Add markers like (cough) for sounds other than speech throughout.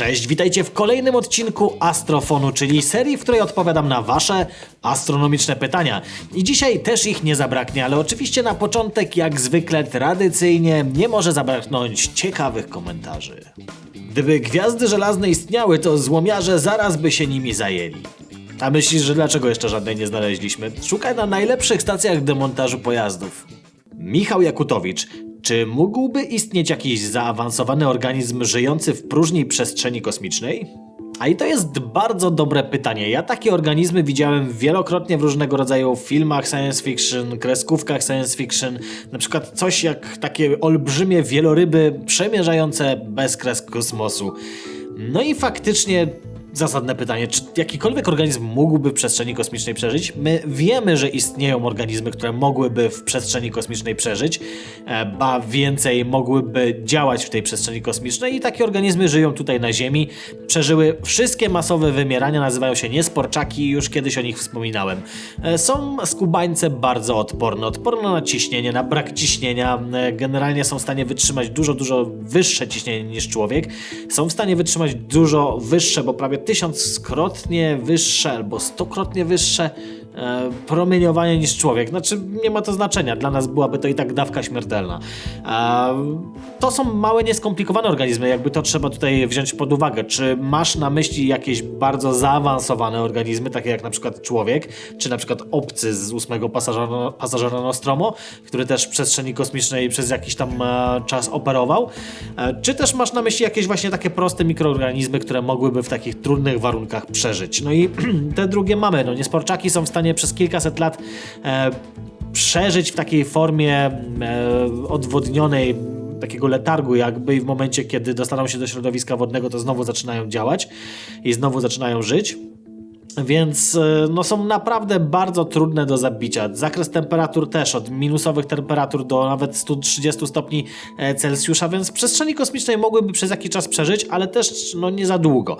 Cześć, witajcie w kolejnym odcinku Astrofonu, czyli serii, w której odpowiadam na wasze astronomiczne pytania. I dzisiaj też ich nie zabraknie, ale oczywiście na początek, jak zwykle tradycyjnie, nie może zabraknąć ciekawych komentarzy. Gdyby gwiazdy żelazne istniały, to złomiarze zaraz by się nimi zajęli. A myślisz, że dlaczego jeszcze żadnej nie znaleźliśmy? Szukaj na najlepszych stacjach demontażu pojazdów. Michał Jakutowicz. Czy mógłby istnieć jakiś zaawansowany organizm żyjący w próżnej przestrzeni kosmicznej? A i to jest bardzo dobre pytanie. Ja takie organizmy widziałem wielokrotnie w różnego rodzaju filmach science fiction, kreskówkach science fiction. Na przykład coś jak takie olbrzymie wieloryby przemierzające bezkres kosmosu. No i faktycznie zasadne pytanie, czy jakikolwiek organizm mógłby w przestrzeni kosmicznej przeżyć? My wiemy, że istnieją organizmy, które mogłyby w przestrzeni kosmicznej przeżyć, e, ba więcej mogłyby działać w tej przestrzeni kosmicznej i takie organizmy żyją tutaj na Ziemi, przeżyły wszystkie masowe wymierania, nazywają się niesporczaki, już kiedyś o nich wspominałem. E, Są skubańce bardzo odporne, odporne na ciśnienie, na brak ciśnienia, e, generalnie są w stanie wytrzymać dużo, dużo wyższe ciśnienie niż człowiek, są w stanie wytrzymać dużo wyższe, bo prawie tysiąckrotnie wyższe albo stokrotnie wyższe e, promieniowanie niż człowiek. Znaczy, nie ma to znaczenia. Dla nas byłaby to i tak dawka śmiertelna. E, to są małe, nieskomplikowane organizmy, jakby to trzeba tutaj wziąć pod uwagę. Czy masz na myśli jakieś bardzo zaawansowane organizmy, takie jak na przykład człowiek, czy na przykład obcy z ósmego pasażera, pasażera Nostromo, który też w przestrzeni kosmicznej przez jakiś tam e, czas operował? Czy też masz na myśli jakieś właśnie takie proste mikroorganizmy, które mogłyby w takich trudnych warunkach przeżyć? No i (clears throat) te drugie mamy. No, niesporczaki są w stanie przez kilkaset lat e, przeżyć w takiej formie e, odwodnionej, takiego letargu jakby i w momencie, kiedy dostaną się do środowiska wodnego, to znowu zaczynają działać i znowu zaczynają żyć. Więc e, no, są naprawdę bardzo trudne do zabicia. Zakres temperatur też od minusowych temperatur do nawet 130 stopni e, Celsjusza, więc przestrzeni kosmicznej mogłyby przez jakiś czas przeżyć, ale też no, nie za długo.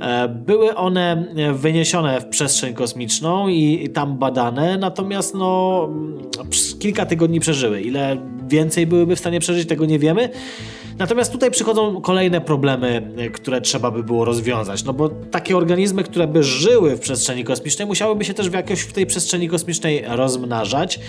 E, Były one wyniesione w przestrzeń kosmiczną i, i tam badane, natomiast no, przez kilka tygodni przeżyły. Ile więcej byłyby w stanie przeżyć, tego nie wiemy. Natomiast tutaj przychodzą kolejne problemy, y, które trzeba by było rozwiązać. No bo takie organizmy, które by żyły w przestrzeni kosmicznej, musiałyby się też w jakoś w tej przestrzeni kosmicznej rozmnażać.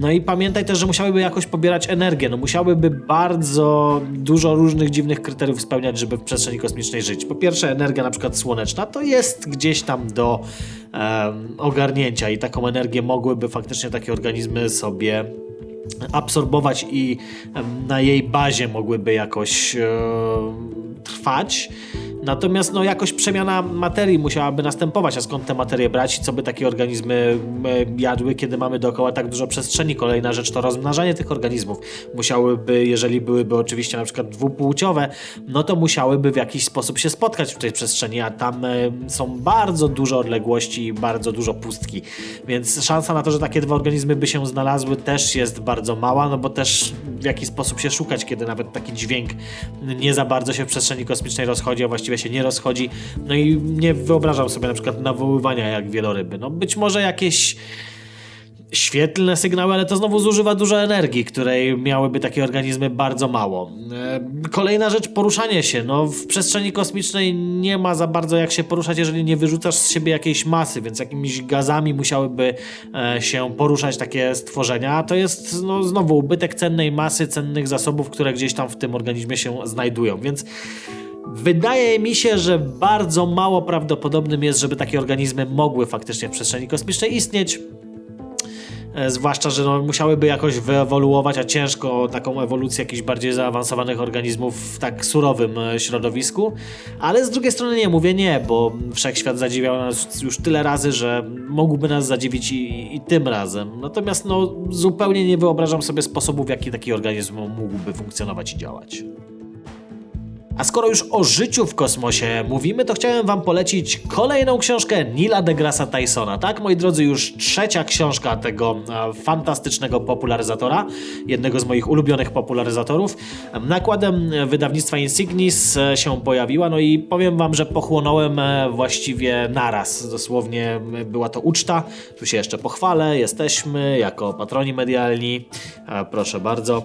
No i pamiętaj też, że musiałyby jakoś pobierać energię. No musiałyby bardzo dużo różnych dziwnych kryteriów spełniać, żeby w przestrzeni kosmicznej żyć. Po pierwsze, energia na przykład słoneczna to jest gdzieś tam do em, ogarnięcia i taką energię mogłyby faktycznie takie organizmy sobie absorbować i na jej bazie mogłyby jakoś e, trwać. Natomiast no, jakoś przemiana materii musiałaby następować, a skąd te materie brać i co by takie organizmy e, jadły, kiedy mamy dookoła tak dużo przestrzeni. Kolejna rzecz to rozmnażanie tych organizmów. Musiałyby, jeżeli byłyby oczywiście na przykład dwupłciowe, no to musiałyby w jakiś sposób się spotkać w tej przestrzeni, a tam e, są bardzo duże odległości i bardzo dużo pustki. Więc szansa na to, że takie dwa organizmy by się znalazły też jest bardzo mała, no bo też w jaki sposób się szukać, kiedy nawet taki dźwięk nie za bardzo się w przestrzeni kosmicznej rozchodzi, a właściwie się nie rozchodzi. No i nie wyobrażam sobie na przykład nawoływania jak wieloryby. No być może jakieś świetlne sygnały, ale to znowu zużywa dużo energii, której miałyby takie organizmy bardzo mało. E, Kolejna rzecz, poruszanie się. No, w przestrzeni kosmicznej nie ma za bardzo jak się poruszać, jeżeli nie wyrzucasz z siebie jakiejś masy, więc jakimiś gazami musiałyby e, się poruszać takie stworzenia. A to jest no, znowu ubytek cennej masy, cennych zasobów, które gdzieś tam w tym organizmie się znajdują, więc Wydaje mi się, że bardzo mało prawdopodobnym jest, żeby takie organizmy mogły faktycznie w przestrzeni kosmicznej istnieć. E, Zwłaszcza, że no, musiałyby jakoś wyewoluować, a ciężko taką ewolucję jakichś bardziej zaawansowanych organizmów w tak surowym e, środowisku. Ale z drugiej strony nie mówię nie, bo wszechświat zadziwiał nas już tyle razy, że mógłby nas zadziwić i, i tym razem. Natomiast no, zupełnie nie wyobrażam sobie sposobu, w jaki taki organizm mógłby funkcjonować i działać. A skoro już o życiu w kosmosie mówimy, to chciałem wam polecić kolejną książkę Nila deGrasse Tysona. Tak, moi drodzy, już trzecia książka tego e, fantastycznego popularyzatora, jednego z moich ulubionych popularyzatorów. Nakładem wydawnictwa Insignis e, się pojawiła, no i powiem wam, że pochłonąłem e, właściwie naraz. Dosłownie e, była to uczta. Tu się jeszcze pochwalę, jesteśmy jako patroni medialni. E, Proszę bardzo.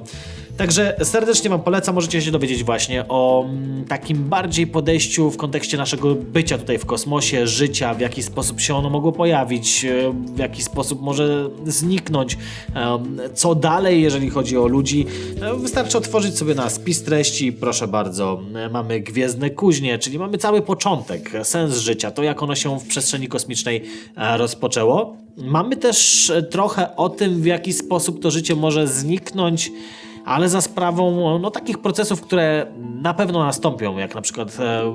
Także serdecznie Wam polecam, możecie się dowiedzieć właśnie o mm, takim bardziej podejściu w kontekście naszego bycia tutaj w kosmosie, życia, w jaki sposób się ono mogło pojawić, e, w jaki sposób może zniknąć, em, co dalej, jeżeli chodzi o ludzi. E, Wystarczy otworzyć sobie na spis treści, proszę bardzo, e, mamy Gwiezdne Kuźnie, czyli mamy cały początek, sens życia, to jak ono się w przestrzeni kosmicznej e, rozpoczęło. Mamy też e, trochę o tym, w jaki sposób to życie może zniknąć, ale za sprawą no, takich procesów, które na pewno nastąpią, jak na przykład e,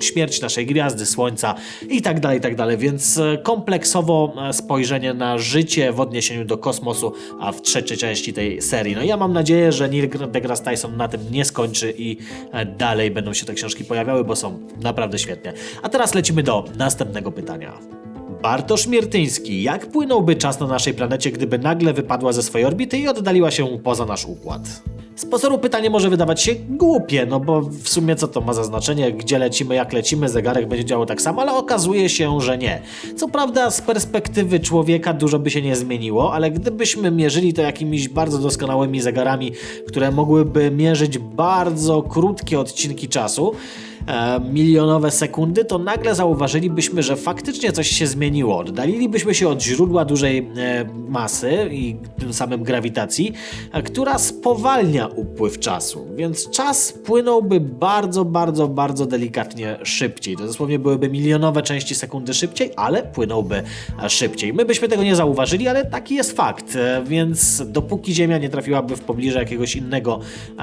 śmierć naszej gwiazdy, Słońca i tak dalej, i tak dalej. Więc e, kompleksowo e, spojrzenie na życie w odniesieniu do kosmosu, a w trzeciej części tej serii. No ja mam nadzieję, że Neil deGrasse Tyson na tym nie skończy i dalej będą się te książki pojawiały, bo są naprawdę świetne. A teraz lecimy do następnego pytania. Bartosz Miertyński, jak płynąłby czas na naszej planecie, gdyby nagle wypadła ze swojej orbity i oddaliła się poza nasz układ? Z pozoru pytanie może wydawać się głupie, no bo w sumie co to ma za znaczenie, gdzie lecimy, jak lecimy, zegarek będzie działał tak samo, ale okazuje się, że nie. Co prawda z perspektywy człowieka dużo by się nie zmieniło, ale gdybyśmy mierzyli to jakimiś bardzo doskonałymi zegarami, które mogłyby mierzyć bardzo krótkie odcinki czasu, e, milionowe sekundy, to nagle zauważylibyśmy, że faktycznie coś się zmieniło. Oddalilibyśmy się od źródła dużej e, masy i tym samym grawitacji, e, która spowalnia upływ czasu. Więc czas płynąłby bardzo, bardzo, bardzo delikatnie szybciej. To dosłownie byłyby milionowe części sekundy szybciej, ale płynąłby szybciej. My byśmy tego nie zauważyli, ale taki jest fakt. Więc dopóki Ziemia nie trafiłaby w pobliże jakiegoś innego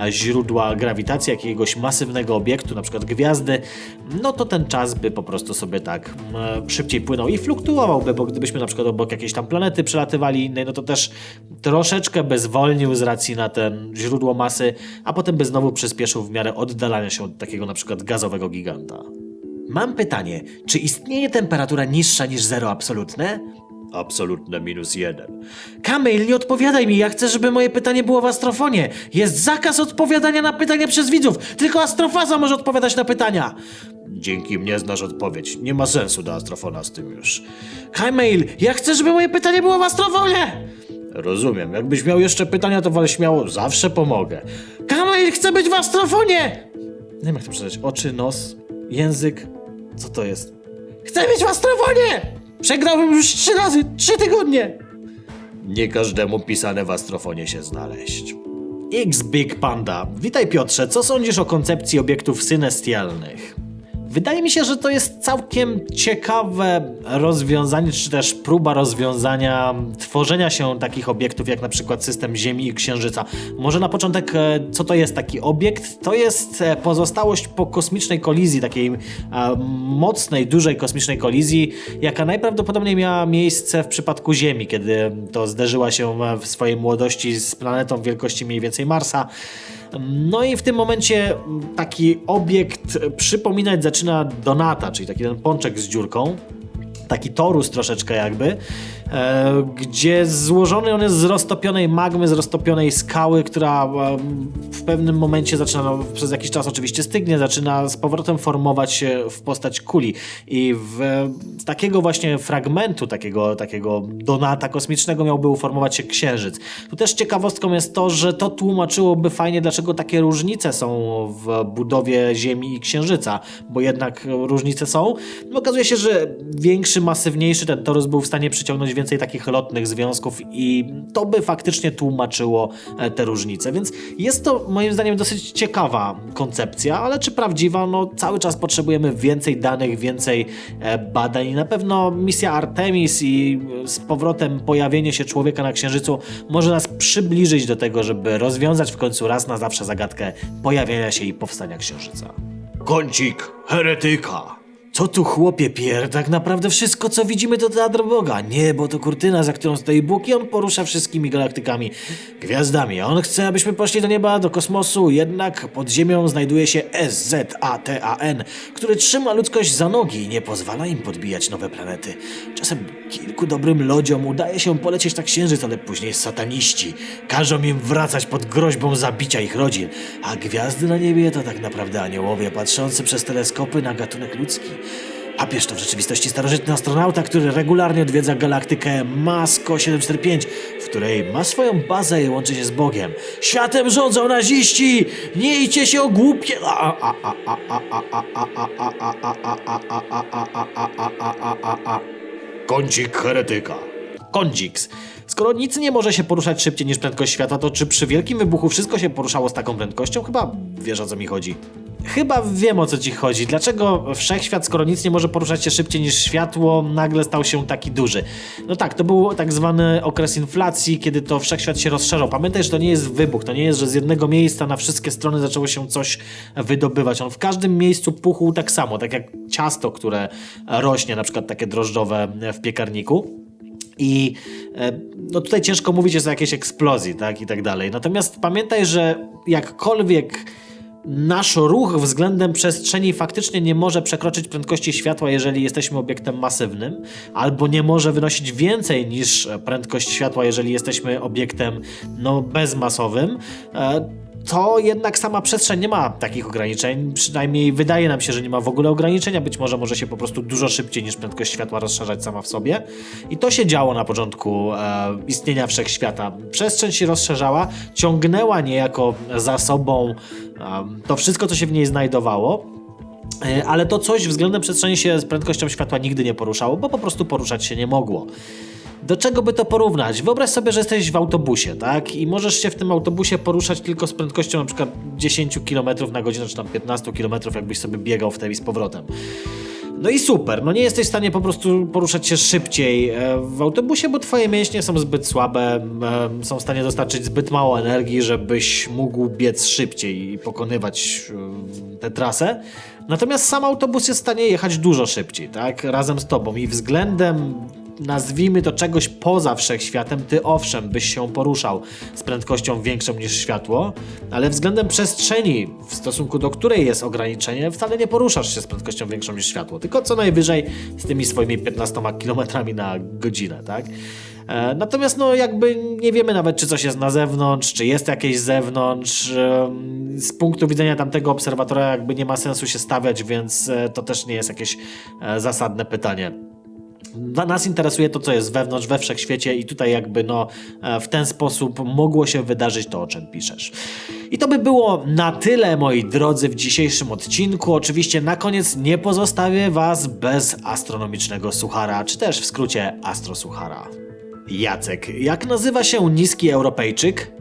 źródła grawitacji, jakiegoś masywnego obiektu, na przykład gwiazdy, no to ten czas by po prostu sobie tak e, szybciej płynął i fluktuowałby, bo gdybyśmy na przykład obok jakiejś tam planety przelatywali innej, no to też troszeczkę by zwolnił z racji na ten źródło masy, a potem by znowu przyspieszył w miarę oddalania się od takiego na przykład gazowego giganta. Mam pytanie, czy istnieje temperatura niższa niż zero absolutne? Absolutne minus jeden. Kamil, nie odpowiadaj mi, ja chcę, żeby moje pytanie było w astrofonie. Jest zakaz odpowiadania na pytania przez widzów, tylko astrofaza może odpowiadać na pytania. Dzięki mnie znasz odpowiedź, nie ma sensu do astrofona z tym już. Kamil, ja chcę, żeby moje pytanie było w astrofonie. Rozumiem, jakbyś miał jeszcze pytania, to wal śmiało, zawsze pomogę. Kamil, chcę być w astrofonie! Nie wiem jak to przeczytać, oczy, nos, język, co to jest? Chcę być w astrofonie! Przegrałem już trzy razy, trzy tygodnie! Nie każdemu pisane w astrofonie się znaleźć. X Big Panda. Witaj Piotrze, co sądzisz o koncepcji obiektów synestialnych? Wydaje mi się, że to jest całkiem ciekawe rozwiązanie, czy też próba rozwiązania tworzenia się takich obiektów, jak na przykład system Ziemi i Księżyca. Może na początek, e, co to jest taki obiekt? To jest e, pozostałość po kosmicznej kolizji, takiej e, mocnej, dużej kosmicznej kolizji, jaka najprawdopodobniej miała miejsce w przypadku Ziemi, kiedy to zderzyła się w swojej młodości z planetą wielkości mniej więcej Marsa. No i w tym momencie taki obiekt przypominać zaczyna Donata, czyli taki ten pączek z dziurką. Taki torus troszeczkę jakby, e, gdzie złożony on jest z roztopionej magmy, z roztopionej skały, która w pewnym momencie zaczyna, no, przez jakiś czas oczywiście stygnie, zaczyna z powrotem formować się w postać kuli. I w, z takiego właśnie fragmentu, takiego, takiego donata kosmicznego miałby uformować się księżyc. Tu też ciekawostką jest to, że to tłumaczyłoby fajnie, dlaczego takie różnice są w budowie Ziemi i Księżyca, bo jednak różnice są. No, okazuje się, że większy, masywniejszy ten torus był w stanie przyciągnąć więcej takich lotnych związków i to by faktycznie tłumaczyło e, te różnice. Więc jest to moim zdaniem dosyć ciekawa koncepcja, ale czy prawdziwa? No cały czas potrzebujemy więcej danych, więcej e, badań i na pewno misja Artemis i e, z powrotem pojawienie się człowieka na Księżycu może nas przybliżyć do tego, żeby rozwiązać w końcu raz na zawsze zagadkę pojawienia się i powstania Księżyca. Kącik heretyka. Co tu chłopie pier? Tak naprawdę wszystko co widzimy to teatr Boga. Niebo to kurtyna, za którą stoi Bóg i on porusza wszystkimi galaktykami, gwiazdami. On chce, abyśmy poszli do nieba, do kosmosu, jednak pod ziemią znajduje się SZATAN, który trzyma ludzkość za nogi i nie pozwala im podbijać nowe planety. Czasem kilku dobrym lodziom udaje się polecieć na księżyc, ale później sataniści każą im wracać pod groźbą zabicia ich rodzin, a gwiazdy na niebie to tak naprawdę aniołowie patrzący przez teleskopy na gatunek ludzki. Papież to w rzeczywistości starożytny astronauta, który regularnie odwiedza galaktykę Masko 745, w której ma swoją bazę i łączy się z Bogiem. Światem rządzą naziści! Nie idźcie się o głupie... Kącik heretyka. Kądziks. Skoro nic nie może się poruszać szybciej niż prędkość światła, to czy przy wielkim wybuchu wszystko się poruszało z taką prędkością? Chyba wiesz o co mi chodzi. Chyba wiem o co ci chodzi. Dlaczego wszechświat, skoro nic nie może poruszać się szybciej niż światło, nagle stał się taki duży? No tak, to był tak zwany okres inflacji, kiedy to wszechświat się rozszerzał. Pamiętaj, że to nie jest wybuch, to nie jest, że z jednego miejsca na wszystkie strony zaczęło się coś wydobywać. On w każdym miejscu puchł tak samo, tak jak ciasto, które rośnie, na przykład takie drożdżowe w piekarniku. I e, no tutaj ciężko mówić o jakiejś eksplozji, tak, i tak dalej. Natomiast pamiętaj, że jakkolwiek nasz ruch względem przestrzeni faktycznie nie może przekroczyć prędkości światła, jeżeli jesteśmy obiektem masywnym, albo nie może wynosić więcej niż prędkość światła, jeżeli jesteśmy obiektem no, bezmasowym, e, to jednak sama przestrzeń nie ma takich ograniczeń. Przynajmniej wydaje nam się, że nie ma w ogóle ograniczenia. Być może może się po prostu dużo szybciej niż prędkość światła rozszerzać sama w sobie. I to się działo na początku e, istnienia wszechświata. Przestrzeń się rozszerzała, ciągnęła niejako za sobą e, to wszystko, co się w niej znajdowało. E, Ale to coś względem przestrzeni się z prędkością światła nigdy nie poruszało, bo po prostu poruszać się nie mogło. Do czego by to porównać? Wyobraź sobie, że jesteś w autobusie, tak? I możesz się w tym autobusie poruszać tylko z prędkością na przykład 10 km na godzinę, czy tam 15 km, jakbyś sobie biegał wtedy z powrotem. No i super, no nie jesteś w stanie po prostu poruszać się szybciej e, w autobusie, bo twoje mięśnie są zbyt słabe, e, są w stanie dostarczyć zbyt mało energii, żebyś mógł biec szybciej i pokonywać e, tę trasę. Natomiast sam autobus jest w stanie jechać dużo szybciej, tak? Razem z tobą i względem nazwijmy to czegoś poza wszechświatem, ty owszem byś się poruszał z prędkością większą niż światło, ale względem przestrzeni, w stosunku do której jest ograniczenie, wcale nie poruszasz się z prędkością większą niż światło, tylko co najwyżej z tymi swoimi 15 km na godzinę, tak? E, Natomiast no jakby nie wiemy nawet, czy coś jest na zewnątrz, czy jest jakieś zewnątrz. Z punktu widzenia tamtego obserwatora jakby nie ma sensu się stawiać, więc e, to też nie jest jakieś e, zasadne pytanie. Nas interesuje to, co jest wewnątrz, we wszechświecie i tutaj jakby no e, w ten sposób mogło się wydarzyć to, o czym piszesz. I to by było na tyle, moi drodzy, w dzisiejszym odcinku. Oczywiście na koniec nie pozostawię Was bez astronomicznego suchara, czy też w skrócie astrosuchara. Jacek, jak nazywa się niski Europejczyk?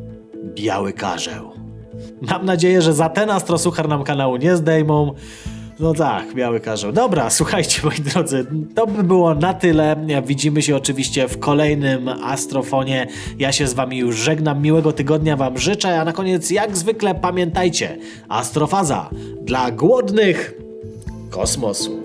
Biały karzeł. Mam nadzieję, że za ten astrosuchar nam kanału nie zdejmą. No tak, biały karzeł. Dobra, słuchajcie moi drodzy, to by było na tyle. Widzimy się oczywiście w kolejnym Astrofonie. Ja się z wami już żegnam. Miłego tygodnia wam życzę, a na koniec jak zwykle pamiętajcie, Astrofaza dla głodnych kosmosu.